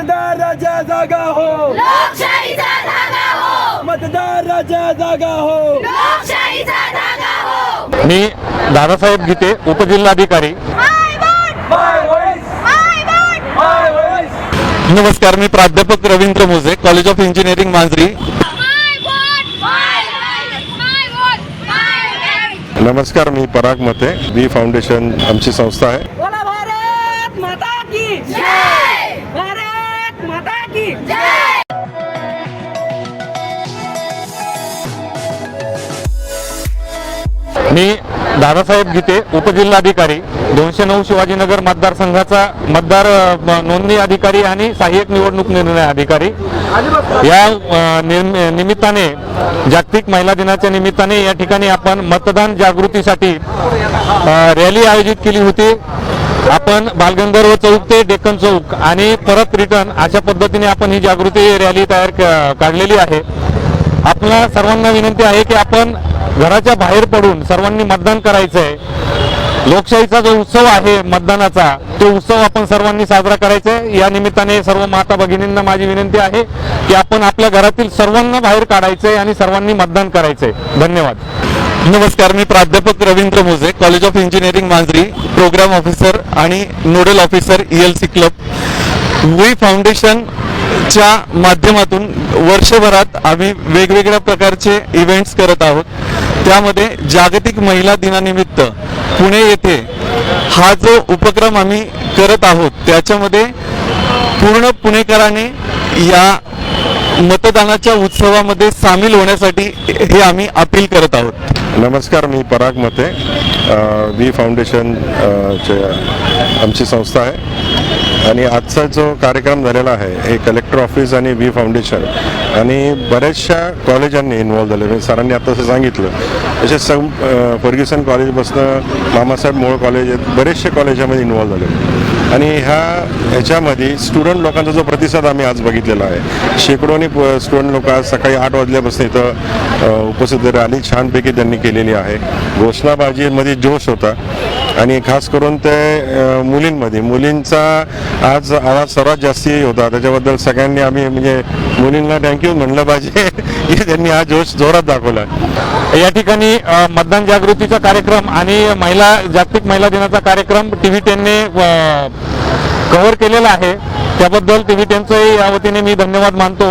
मतदार राजा जागा हो। लोकशाहीचा धागा हो। मतदार राजा जागा हो। लोकशाहीचा धागा हो। मी दादासाहेब गीते उपजिल्हाधिकारी. नमस्कार मी प्राध्यापक Ravindra Moje college of engineering मांजरी. नमस्कार मी पराग मते बी फाउंडेशन आमची संस्था आहे. बोला भारत माता की जय! भारत माता की जय! मी दादासाहेब गीते उपजिल्हाधिकारी दोनशे नऊ शिवाजीनगर मतदारसंघाचा मतदार नोंदणी अधिकारी आणि सहाय्यक निवडणूक निर्णय अधिकारी. या निमित्ताने जागतिक महिला दिनाच्या निमित्ताने या ठिकाणी आपण मतदान जागृतीसाठी रॅली आयोजित केली होती. आपण बालगंधर्व चौक ते डेक्कन चौक आणि परत रिटर्न अशा पद्धतीने आपण ही जागृती रॅली तयार क- काढलेली आहे. आपल्या सर्वांना विनंती आहे की आपण घराच्या बाहेर पडून सर्वांनी मतदान करायचं आहे लोकशाहीचा जो उत्सव आहे मतदानाचा तो उत्सव आपण सर्वांनी साजरा करायचा आहे या निमित्ताने सर्व माता भगिनींना माझी विनंती आहे की आपण आपल्या घरातील सर्वांना बाहेर काढायचं आहे आणि सर्वांनी मतदान करायचंय. धन्यवाद. नमस्कार मी प्राध्यापक Ravindra Moje college of engineering Manjari program officer आणि nodal officer E L C club V foundation च्या माध्यमातून वर्षभरात आम्ही वेगवेगळ्या प्रकारचे इव्हेंट्स करत आहोत. त्यामध्ये जागतिक महिला दिनानिमित्त पुणे येथे हा जो उपक्रम आम्ही करत आहोत त्याच्यामध्ये पूर्ण पुणेकरांनी या मतदानाच्या उत्सवामध्ये सामील होण्यासाठी हे आम्ही अपील करत आहोत. नमस्कार मी पराग मते. वी फाउंडेशन चे आमची संस्था आहे. आणि आजचा जो कार्यक्रम झालेला आहे हे कलेक्टर ऑफिस आणि वी फाउंडेशन आणि बऱ्याचशा कॉलेजांनी इन्वॉल्व झाले. म्हणजे सरांनी आता असं सांगितलं. तसे सम फर्ग्युसन कॉलेजपासनं मामासाहेब मोळ कॉलेज आहेत बरेचसे कॉलेजामध्ये इन्व्हॉल्व झाले. आणि ह्या ह्याच्यामध्ये स्टुडंट लोकांचा जो प्रतिसाद आम्ही आज बघितलेला आहे. शेकडोनी स्टुडंट लोक आज सकाळी आठ वाजल्यापासून इथं उपस्थित रॅली छानपैकी त्यांनी केलेली आहे. घोषणाबाजीमध्ये जोश होता. आणि खास करून ते मुलींमध्ये. मुलींचा आज आवाज सर्वात जास्ती होता. त्याच्याबद्दल सगळ्यांनी आम्ही म्हणजे मुलींना थँक्यू म्हणलं पाहिजे. की त्यांनी हा जोश जोरात दाखवला. या ठिकाणी मतदान जागृतीचा कार्यक्रम आणि महिला जागतिक महिला दिनाचा कार्यक्रम टी व्ही टेनने कव्हर केलेला आहे. त्याबद्दल टी व्ही टेनचंही या वतीने मी धन्यवाद मानतो.